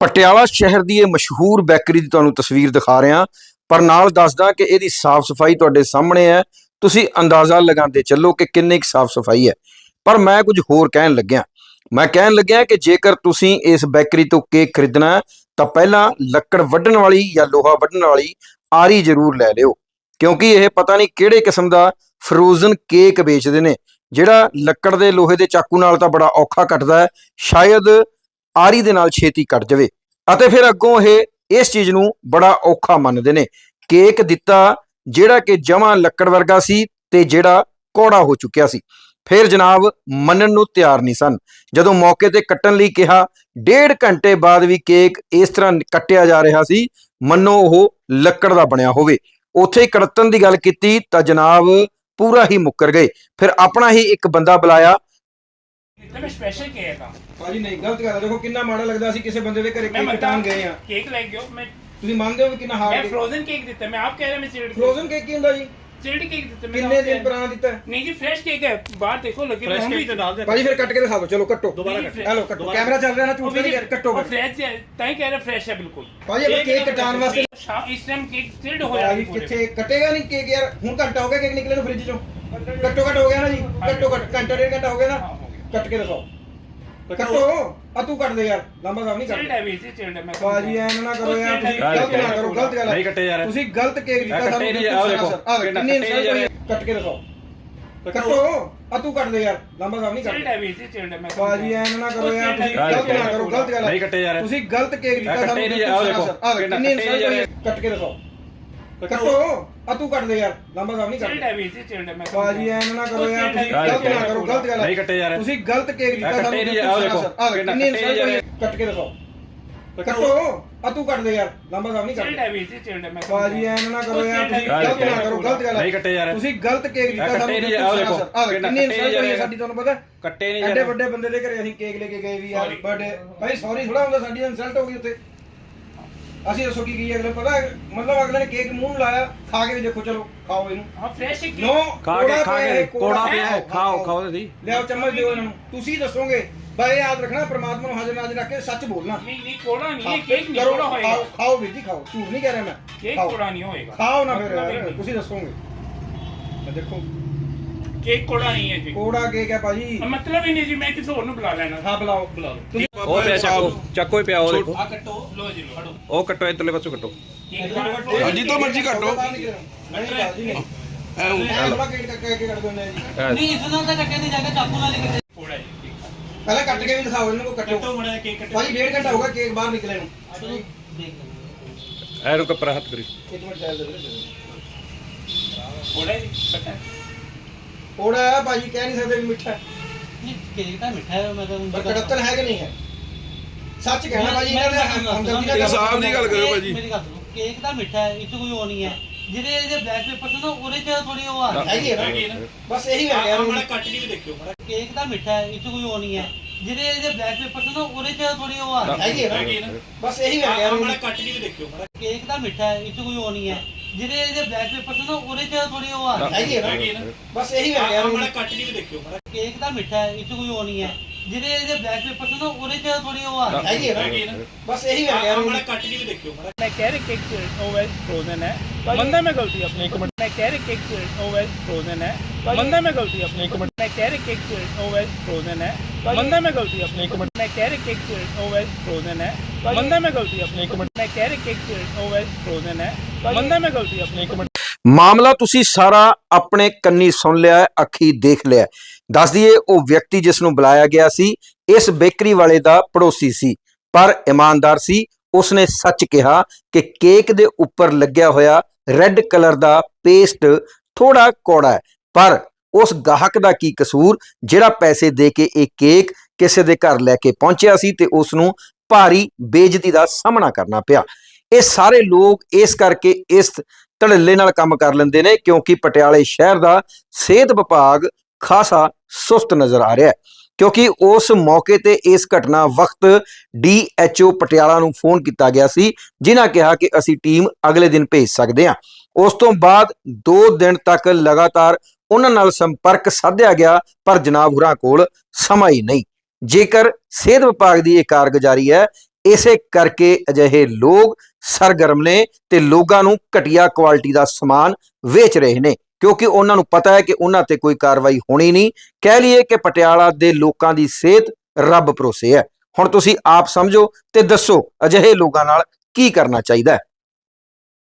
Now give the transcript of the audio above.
ਪਟਿਆਲਾ ਸ਼ਹਿਰ ਦੀ ਇਹ ਮਸ਼ਹੂਰ ਬੇਕਰੀ ਦੀ ਤੁਹਾਨੂੰ ਤਸਵੀਰ ਦਿਖਾ ਰਿਹਾ, ਪਰ ਨਾਲ ਦੱਸਦਾ ਕਿ ਇਹਦੀ ਸਾਫ਼ ਸਫ਼ਾਈ ਤੁਹਾਡੇ ਸਾਹਮਣੇ ਹੈ। ਤੁਸੀਂ ਅੰਦਾਜ਼ਾ ਲਗਾਉਂਦੇ ਚੱਲੋ ਕਿ ਕਿੰਨੀ ਕੁ ਸਾਫ਼ ਸਫ਼ਾਈ ਹੈ। ਪਰ ਮੈਂ ਕੁਝ ਹੋਰ ਕਹਿਣ ਲੱਗਿਆ। ਮੈਂ ਕਹਿਣ ਲੱਗਿਆ ਕਿ ਜੇਕਰ ਤੁਸੀਂ ਇਸ ਬੇਕਰੀ ਤੋਂ ਕੇਕ ਖਰੀਦਣਾ ਤਾਂ ਪਹਿਲਾਂ ਲੱਕੜ ਵੱਢਣ ਵਾਲੀ ਜਾਂ ਲੋਹਾ ਵੱਢਣ ਵਾਲੀ ਆਰੀ ਜ਼ਰੂਰ ਲੈ ਲਿਓ। ਕਿਉਂਕਿ ਇਹ ਪਤਾ ਨਹੀਂ ਕਿਹੜੇ ਕਿਸਮ ਦਾ ਫਰੋਜ਼ਨ ਕੇਕ ਵੇਚਦੇ ਨੇ। ਜਿਹੜਾ ਲੱਕੜ ਦੇ ਲੋਹੇ ਦੇ ਚਾਕੂ ਨਾਲ ਤਾਂ ਬੜਾ ਔਖਾ ਕੱਟਦਾ ਹੈ। ਸ਼ਾਇਦ ਆਰੀ ਦੇ ਨਾਲ ਛੇਤੀ ਕੱਟ ਜਾਵੇ। ਅਤੇ ਫਿਰ ਅੱਗੋਂ ਇਹ, ਇਸ ਚੀਜ਼ ਨੂੰ ਬੜਾ ਔਖਾ ਮੰਨਦੇ ਨੇ। ਕੇਕ ਦਿੱਤਾ ਜਿਹੜਾ ਕਿ ਜਮਾਂ ਲੱਕੜ ਵਰਗਾ ਸੀ ਤੇ ਜਿਹੜਾ ਕੌੜਾ ਹੋ ਚੁੱਕਿਆ ਸੀ। ਫਿਰ ਜਨਾਬ ਮੰਨਣ ਨੂੰ ਤਿਆਰ ਨਹੀਂ ਸਨ। ਜਦੋਂ ਮੌਕੇ ਤੇ ਕੱਟਣ ਲਈ ਕਿਹਾ, ਡੇਢ ਘੰਟੇ ਬਾਅਦ ਵੀ ਕੇਕ ਇਸ ਤਰ੍ਹਾਂ ਕੱਟਿਆ ਜਾ ਰਿਹਾ ਸੀ, ਮੰਨੋ ਉਹ ਲੱਕੜ ਦਾ ਬਣਿਆ ਹੋਵੇ। ਉੱਥੇ ਹੀ ਕੜਤਨ ਦੀ ਗੱਲ ਕੀਤੀ ਤਾਂ ਜਨਾਬ ਪੂਰਾ ਹੀ ਮੁੱਕਰ ਗਏ। ਫਿਰ ਆਪਣਾ ਹੀ ਇੱਕ ਬੰਦਾ ਬੁਲਾਇਆ ਤੇ ਮੈਂ ਸਪੈਸ਼ਲ ਕੇਕ ਆ। ਭਾਜੀ ਨਹੀਂ ਗਲਤ ਗੱਲ ਦੇਖੋ ਕਿੰਨਾ ਮਾੜਾ ਲੱਗਦਾ ਸੀ ਕਿਸੇ ਬੰਦੇ ਦੇ ਘਰੇ ਮੈਂ ਮਤਲਬ ਕੇਕ ਲੈ ਗਿਆ ਮੈਂ ਤੁਸੀਂ ਮੰਨਦੇ ਹੋ ਵੀ ਕਿੰਨਾ ਮੈਂ ਫਰੋਜ਼ਨ ਕੇਕ ਦਿੱਤਾ। ਮੈਂ ਆਪ ਕਹਿ ਰਿਹਾ ਮੈਂ ਚਿਲਡ ਫਰੋਜ਼ਨ ਕੇਕ ਕੀ ਹੁੰਦਾ ਜੀ? ਚਿਲਡ ਕੇਕ ਦਿੱਤਾ ਮੈਂ ਕਿੰਨੇ ਦਿਨ ਪੁਰਾਣਾ ਦਿੱਤਾ? ਹੈ? ਨਹੀਂ ਜੀ ਫਰੈਸ਼ ਕੇਕ ਹੈ। ਬਾਹਰ ਦੇਖੋ ਲੱਗੇ ਫਰੈਸ਼ ਹੁਣ ਕੇਕ ਦੇ ਨਾਲ ਦੇ ਭਾਜੀ ਫਿਰ ਕੱਟ ਕੇ ਦਿਖਾ ਦਿਓ। ਚਲੋ ਕੱਟੋ। ਦੁਬਾਰਾ ਕੱਟ। ਹੈਲੋ ਕੱਟੋ। ਦੁਬਾਰਾ। ਕੈਮਰਾ ਚੱਲ ਰਿਹਾ ਨਾ ਝੂਠ ਨਹੀਂ ਕਰ ਕੱਟੋ ਫਿਰ। ਫਰੈਸ਼ ਹੈ ਤਾਂ ਹੀ ਕਹਿ ਰਿਹਾ ਫਰੈਸ਼ ਹੈ ਬਿਲਕੁਲ। ਭਾਜੀ ਆਪਾਂ ਕੇਕ ਕਟਾਉਣ ਵਾਸਤੇ ਸ਼ਾਮ ਇਸ ਟਾਈਮ ਕੇਕ ਚਿਲਡ ਹੋਇਆ ਭਾਜੀ ਕਿੱਥੇ ਕੱਟੇਗਾ ਨਹੀਂ ਕੇਕ ਯਾਰ? ਹੁਣ ਘੰਟਾ ਹੋ ਗਿਆ ਕੇਕ ਨਿਕਲੇ ਨੂੰ ਫ੍ਰਿਜ ਚੋਂ। ਕੱਟੋ ਕੱਟ ਹੋ ਗਿਆ ਨਾ ਜੀ। ਕੱਟੋ ਕੱਟ ਘੰਟਾ ਡੇਢ ਘੰਟਾ ਹੋ ਗਿਆ ਨਾ। ਕੱਟ ਕੇ ਦਿਖਾਓ। ਕੱਟੋ। ਆ ਤੂੰ ਕੱਟ ਦੇ ਯਾਰ ਲੰਬਾ ਸਾਹ ਨਹੀਂ ਚਿਲਡ ਕੱਟ ਹੈ ਵੀ ਜੀ ਚਿਲਡ ਹੈ ਮੈਂ ਐ ਨਾ ਕਰੋ ਯਾਰ ਤੁਸੀਂ ਗੱਲ ਗਲਤ ਨਾ ਕਰੋ ਗਲਤ ਗੱਲ ਨਹੀਂ ਕੱਟੇ ਜਾ ਰਹੇ। ਤੁਸੀਂ ਗਲਤ ਕੇਕ ਦਿੱਤਾ ਕੱਟੇ ਸਾਨੂੰ ਆਹ ਦੇਖੋ। ਆ ਕਿੰਨੀ ਕੱਟੇ ਇਨਸਲਟ ਹੋਈ। ਹੈ। ਕੱਟ ਕੇ ਦਿਖਾਓ। ਕੱਟੋ। ਆ ਤੂੰ ਕੱਟ ਦੇ ਯਾਰ ਲੰਬਾ ਸਾਹ ਨਹੀਂ ਚਿਲਡ ਕੱਟ ਹੈ ਵੀ ਜੀ ਚਿਲਡ ਹੈ ਮੈਂ ਐ ਨਾ ਕਰੋ ਯਾਰ ਤੁਸੀਂ ਗੱਲ ਗਲਤ ਨਾ ਕਰੋ ਗਲਤ ਗੱਲ ਹੈ ਨਹੀਂ ਕੱਟੇ ਜਾ ਰਹੇ। ਤੁਸੀਂ ਗਲਤ ਕੇਕ ਦਿੱਤਾ ਕੱਟੇ ਸਾਨੂੰ ਆਹ ਦੇਖੋ। ਆ ਕਿੰਨੀ ਇਨਸਲਟ ਹੋਈ। ਹੈ। ਕੱਟ ਕੇ ਦਿਖਾਓ। ਕੱਟੋ। ਆ ਤੂੰ ਕੱਟ ਦੇ ਯਾਰ ਲੰਬਾ ਸਾਹ ਨਹੀਂ ਚਿਲਡ ਕੱਟ ਹੈ ਵੀ ਜੀ ਚਿਲਡ ਹੈ ਮੈਂ ਭਾਜੀ ਐ ਨਾ ਕਰੋ ਯਾਰ ਤੁਸੀਂ ਗੱਲ ਗਲਤ ਨਾ ਕਰੋ ਗਲਤ ਗੱਲ ਹੈ। ਨਹੀਂ ਕੱਟੇ ਜਾ ਰਹੇ। ਤੁਸੀਂ ਗਲਤ ਕੇਕ ਦਿੱਤਾ ਕੱਟੇ ਸਾਨੂੰ ਨਹੀਂ, ਆਹ ਦੇਖੋ। ਆ ਕਿੰਨੀ ਇਨਸਲਟ ਹੋਈ ਹੈ। ਕੱਟ ਕੇ ਦਿਖਾਓ। ਕੱਟੋ। ਆ ਤੂੰ ਕੱਟ ਦੇ ਯਾਰ ਲੰਬਾ ਸਾਹ ਨਹੀਂ ਚਿਲਡ ਕੱਟ ਹੈ ਵੀ ਜੀ ਚਿਲਡ ਹੈ ਮੈਂ ਭਾਜੀ ਐ ਨਾ ਕਰੋ ਯਾਰ ਤੁਸੀਂ ਗੱਲ ਗਲਤ ਨਾ ਕਰੋ ਗਲਤ ਗੱਲ ਹੈ। ਨਹੀਂ ਕੱਟੇ ਜਾ ਰਹੇ। ਤੁਸੀਂ ਗਲਤ ਕੇਕ ਦਿੱਤਾ ਕੱਟੇ ਸਾਨੂੰ ਨਹੀਂ, ਆਹ ਦੇਖੋ। ਆ ਕਿੰਨੀ ਇਨਸਲਟ ਹੋਈ ਹੈ ਕੱਟੇ ਸਾਡੀ ਤੁਹਾਨੂੰ ਪਤਾ ਕੱਟੇ ਨਹੀਂ ਜਾ ਐਡੇ ਰਹੇ। ਵੱਡੇ ਬੰਦੇ ਦੇ ਘਰੇ ਅਸੀਂ ਕੇਕ ਲੈ ਕੇ ਗਏ ਵੀ ਯਾਰ. ਬਰਥਡੇ ਭਾਈ ਸੌਰੀ ਥੋੜਾ ਹੁੰਦਾ ਸਾਡੀ ਇਨਸਲਟ ਹੋ ਗਈ ਉੱਥੇ। ਅਸੀਂ ਦੱਸੋ ਕੀ ਕੀ ਅਗਲੇ ਪਤਾ ਹੈ? ਮਤਲਬ ਅਗਲੇ ਨੇ ਕੇਕ ਮੂੰਹ ਨੂੰ ਲਾਇਆ ਖਾ ਕੇ ਵੀ ਦੇਖੋ ਚਲੋ ਖਾਓ ਇਹਨੂੰ। ਹਾਂ ਫਰੈਸ਼ ਕੇਕ ਨੋ ਖਾ ਕੇ ਖਾ ਕੇ ਕੋੜਾ ਪਿਆ ਹੈ ਖਾਓ ਖਾਓ ਤੇ ਸਹੀ ਲਿਆਓ ਚਮਚ ਦਿਓ ਇਹਨਾਂ ਨੂੰ। ਤੁਸੀਂ ਦੱਸੋਗੇ ਬਾਈ ਯਾਦ ਰੱਖਣਾ ਪ੍ਰਮਾਤਮਾ ਨੂੰ ਹਾਜ਼ਰ ਨਾਜ਼ਰ ਰੱਖ ਕੇ ਸੱਚ ਬੋਲਣਾ। ਨਹੀਂ ਨਹੀਂ ਕੋੜਾ ਨਹੀਂ ਇਹ ਕੇਕ ਨਹੀਂ ਕੋੜਾ ਹੋਏਗਾ। ਖਾਓ ਖਾਓ ਵੀਰ ਜੀ ਖਾਓ। ਝੂਠ ਨਹੀਂ ਕਹਿ ਰਿਹਾ ਮੈਂ। ਕੇਕ ਖਾਓ। ਕੋੜਾ ਨਹੀਂ ਹੋਏਗਾ। ਖਾਓ ਨਾ ਫਿਰ ਇਹ। ਤੁਸੀਂ ਦੱਸੋਗੇ। ਮੈਂ ਦੇਖੋ। ਕੇਕ ਕੋੜਾ ਨਹੀਂ ਹੈ ਜੀ। ਕੋੜਾ ਕੇਕ ਹੈ ਭਾਜੀ। ਮਤਲਬ ਹੀ ਨਹੀਂ ਜੀ ਮੈਂ ਕਿਸੇ ਹੋਰ ਨੂੰ ਬੁਲਾ ਲੈਣਾ। ਹਾਂ ਬੁਲਾਓ ਬੁਲਾਓ। ਤੁਸੀਂ ਉਹ ਪਿਆ ਚੱਕੋ ਚੱਕੋ ਹੀ ਪਿਆ ਉਹ ਦੇਖੋ। ਆ ਕੱਟੋ। ਲੋ ਜੀ ਲੋ ਫੜੋ। ਉਹ ਕੱਟੋ ਇਧਰਲੇ ਪਾਸੋਂ ਕੱਟੋ। ਹਾਂ ਜਿੱਤੋਂ ਮਰਜ਼ੀ ਕੱਟੋ ਨਹੀਂ ਭਾਜੀ ਨਹੀਂ ਐ ਥੋੜਾ ਨਹੀਂ ਇਸ ਨਾਲ ਤਾਂ ਕੱਟੇ ਨਹੀਂ ਜਾਗਾ ਚਾਕੂ ਨਾਲ ਲਿਖਦੇ ਕੋੜਾ ਜੀ ਪਹਿਲਾਂ ਕੱਟ ਕੇ ਵੀ ਦਿਖਾਓ ਇਹਨਾਂ ਨੂੰ ਕੱਟੋ। ਕੱਟੋ ਬੜਾ ਕੇਕ ਕੱਟੋ। ਭਾਜੀ ਡੇਢ ਘੰਟਾ ਹੋ ਗਿਆ ਕੇਕ ਬਾਹਰ ਨਿਕਲੇ ਨੂੰ। ਚਲੋ ਦੇਖ ਐ ਰੁਕ ਪਰ ਹੱਥ ਕਰੀ। ਇੱਕ ਮਿੰਟ ਚਾਹੀਦਾ ਵੀਰੇ ਕੋੜਾ ਜੀ ਕੱਟਾ। ਕੋੜਾ ਹੈ ਭਾਜੀ ਕਹਿ ਨਹੀਂ ਸਕਦੇ ਵੀ ਮਿੱਠਾ ਹੈ। ਨਹੀਂ ਕੇਕ ਤਾਂ ਮਿੱਠਾ ਹੈ ਮੈਂ ਤਾਂ ਪਰ ਕੜਤਨ ਹੈ ਕਿ ਨਹੀਂ ਹੈ? ਸੱਚ ਕਹਿਣਾ ਭਾਜੀ ਇਹਨਾਂ ਦੇ ਹਮਦਰਦੀ ਨਾਲ ਹਿਸਾਬ ਦੀ ਗੱਲ ਕਰਿਓ ਭਾਜੀ। ਮੇਰੀ ਗੱਲ ਸੁਣੋ ਕੇਕ ਤਾਂ ਮਿੱਠਾ ਹੈ ਇਹ 'ਚ ਕੋਈ ਉਹ ਨਹੀਂ ਹੈ। ਜਿਹੜੇ ਇਹਦੇ ਬਲੈਕ ਪੇਪਰ ਨਾ ਉਹਦੇ 'ਚ ਥੋੜੀ ਉਹ ਆ ਰਹੀ ਹੈ ਹੈਗੀ ਨਾ ਨਾ। ਬਸ ਇਹੀ ਮੈਂ ਕਹਿ ਰਿਹਾ ਕੱਟ ਕੇ ਵੀ ਦੇਖਿਓ ਕੇਕ ਤਾਂ ਮਿੱਠਾ ਹੈ ਇਹ 'ਚ ਕੋਈ ਉਹ ਨਹੀਂ ਹੈ। ਜਿਹੜੇ ਇਹਦੇ ਬਲੈਕ ਪੇਪਰ ਨਾ ਉਹਦੇ 'ਚ ਥੋੜੀ ਉਹ ਆ ਰਹੀ ਹੈ ਹੈਗੀ ਹੈ ਹੈਗੀ ਹੈ ਨਾ? ਨਾ। ਬਸ ਇਹੀ ਮੈਂ ਕਹਿ ਰਿਹਾ ਕੱਟ ਕੇ ਵੀ ਦੇਖਿਓ ਕੇਕ ਤਾਂ ਮਿੱਠਾ ਹੈ ਇਹ 'ਚ ਕੋਈ ਉਹ ਨਹੀਂ ਹੈ। ਜਿਹੜੇ ਇਹਦੇ ਬਲੈਕ ਪੇਪਰ ਨਾ ਉਹਦੇ 'ਚ ਥੋੜੀ ਉਹ ਆ ਰਹੀ ਹੈ ਹੈਗੀ ਨਾ ਨਾ। ਬਸ ਇਹੀ ਮੈਂ ਕਹਿ ਰਿਹਾ ਕੱਟ ਕੇ ਵੀ ਦੇਖਿਓ ਕੇਕ ਤਾਂ ਮਿੱਠਾ ਹੈ ਇਹ 'ਚ ਕੋਈ ਉਹ ਨਹੀਂ ਹੈ। ਜਿਹੜੇ ਇਹਦੇ ਬਲੈਕ ਪੇਪਰ ਸੀ ਨਾ ਉਹਦੇ 'ਚ ਥੋੜੀ ਉਹ ਆ ਰਹੀ ਹੈ ਹੈਗੀ ਹੈ ਹੈਗੀ ਹੈ ਨਾ। ਨਾ। ਬਸ ਇਹੀ ਮੈਂ ਕਹਿ ਰਿਹਾ ਕੱਟ ਕੇ ਵੀ ਦੇਖਿਓ ਬੜਾ ਮੈਂ ਕਹਿ ਰਿਹਾ ਕੇਕ ਓਵਰ ਫਰੋਜ਼ਨ ਹੈ। ਮੰਨਦਾ ਮੈਂ ਗਲਤੀ ਆਪਣੀ ਇੱਕ ਮਿੰਟ। ਮੈਂ ਕਹਿ ਰਿਹਾ ਕੇਕ ਓਵਰ ਫਰੋਜ਼ਨ ਹੈ। ਮੰਨਦਾ ਮੈਂ ਗਲਤੀ ਆਪਣੀ ਇੱਕ ਮਿੰਟ। ਮੈਂ ਕਹਿ ਰਿਹਾ ਕੇਕ ਓਵਰ ਫਰੋਜ਼ਨ ਹੈ। ਮੰਨਦਾ ਮੈਂ ਗਲਤੀ ਆਪਣੀ ਇੱਕ ਮਿੰਟ। ਮੈਂ ਕਹਿ ਰਿਹਾ ਕੇਕ ਓਵਰ ਫਰੋਜ਼ਨ ਹੈ। ਮੰਨਦਾ ਮੈਂ ਗਲਤੀ ਆਪਣੀ ਇੱਕ ਮਿੰਟ। ਮੈਂ ਕਹਿ ਰਿਹਾ ਕੇਕ ਓਵਰ ਫਰੋਜ਼ਨ ਹੈ। ਮੰਨਦਾ ਮੈਂ ਗਲਤੀ ਆਪਣੀ ਇੱਕ ਮਿੰਟ ਮਾਮਲਾ ਤੁਸੀਂ ਸਾਰਾ ਆਪਣੇ ਕੰਨੀ ਸੁਣ ਲਿਆ ਹੈ, ਅੱਖੀ ਦੇਖ ਲਿਆ ਹੈ। ਦੱਸ ਦਈਏ ਉਹ ਵਿਅਕਤੀ ਜਿਸ ਨੂੰ ਬੁਲਾਇਆ ਗਿਆ ਸੀ ਇਸ ਬੇਕਰੀ ਵਾਲੇ ਦਾ ਪੜੋਸੀ ਸੀ ਪਰ ਇਮਾਨਦਾਰ ਸੀ। ਉਸਨੇ ਸੱਚ ਕਿਹਾ ਕਿ ਕੇਕ ਦੇ ਉੱਪਰ ਲੱਗਿਆ ਹੋਇਆ ਰੈੱਡ ਕਲਰ ਦਾ ਪੇਸਟ ਥੋੜਾ ਕੌੜਾ ਹੈ ਪਰ ਉਸ ਗਾਹਕ ਦਾ ਕੀ ਕਸੂਰ? ਜਿਹੜਾ ਪੈਸੇ ਦੇ ਕੇ ਇਹ ਕੇਕ ਕਿਸੇ ਦੇ ਘਰ ਲੈ ਕੇ ਪਹੁੰਚਿਆ ਸੀ ਤੇ ਉਸ ਨੂੰ ਭਾਰੀ ਬੇਇੱਜ਼ਤੀ ਦਾ ਸਾਹਮਣਾ ਕਰਨਾ ਪਿਆ। ਇਹ ਸਾਰੇ ਲੋਕ ਇਸ ਕਰਕੇ ਇਸ ਧੜੱਲੇ ਨਾਲ ਕੰਮ ਕਰ ਲੈਂਦੇ ਨੇ, ਕਿਉਂਕਿ ਪਟਿਆਲੇ ਸ਼ਹਿਰ ਦਾ ਸਿਹਤ ਵਿਭਾਗ ਖਾਸਾ ਸੁਸਤ ਨਜ਼ਰ ਆ ਰਿਹਾ ਹੈ। ਕਿਉਂਕਿ ਉਸ ਮੌਕੇ ਤੇ ਇਸ ਘਟਨਾ ਵਕਤ ਡੀਐਚਓ ਪਟਿਆਲਾ ਨੂੰ ਫੋਨ ਕੀਤਾ ਗਿਆ ਸੀ, ਜਿਨ੍ਹਾਂ ਕਿਹਾ ਕਿ ਅਸੀਂ ਟੀਮ ਅਗਲੇ ਦਿਨ ਭੇਜ ਸਕਦੇ ਹਾਂ। ਉਸ ਤੋਂ ਬਾਅਦ 2 ਦਿਨ ਤੱਕ ਲਗਾਤਾਰ ਉਹਨਾਂ ਨਾਲ ਸੰਪਰਕ ਸਾਧਿਆ ਗਿਆ, ਪਰ ਜਨਾਬ ਹੁਰਾਂ ਕੋਲ ਸਮਾਂ ਹੀ ਨਹੀਂ। ਜੇਕਰ ਸਿਹਤ ਵਿਭਾਗ ਦੀ ਇਹ ਕਾਰਗੁਜ਼ਾਰੀ ਹੈ, ਇਸੇ ਕਰਕੇ ਅਜਿਹੇ ਲੋਕ ਸਰਗਰਮ ਨੇ ਤੇ ਲੋਕਾਂ ਨੂੰ ਘਟੀਆ ਕੁਆਲਿਟੀ ਦਾ ਸਮਾਨ ਵੇਚ ਰਹੇ ਨੇ। ਕਿਉਂਕਿ ਉਹਨਾਂ ਨੂੰ ਪਤਾ ਹੈ ਕਿ ਉਹਨਾਂ ਤੇ ਕੋਈ ਕਾਰਵਾਈ ਹੋਣੀ ਨਹੀਂ। ਕਹਿ ਲਈਏ ਕਿ ਪਟਿਆਲਾ ਦੇ ਲੋਕਾਂ ਦੀ ਸਿਹਤ ਰੱਬ ਭਰੋਸੇ ਹੈ। ਹੁਣ ਤੁਸੀਂ ਆਪ ਸਮਝੋ ਤੇ ਦੱਸੋ ਅਜਿਹੇ ਲੋਕਾਂ ਨਾਲ ਕੀ ਕਰਨਾ ਚਾਹੀਦਾ ਹੈ।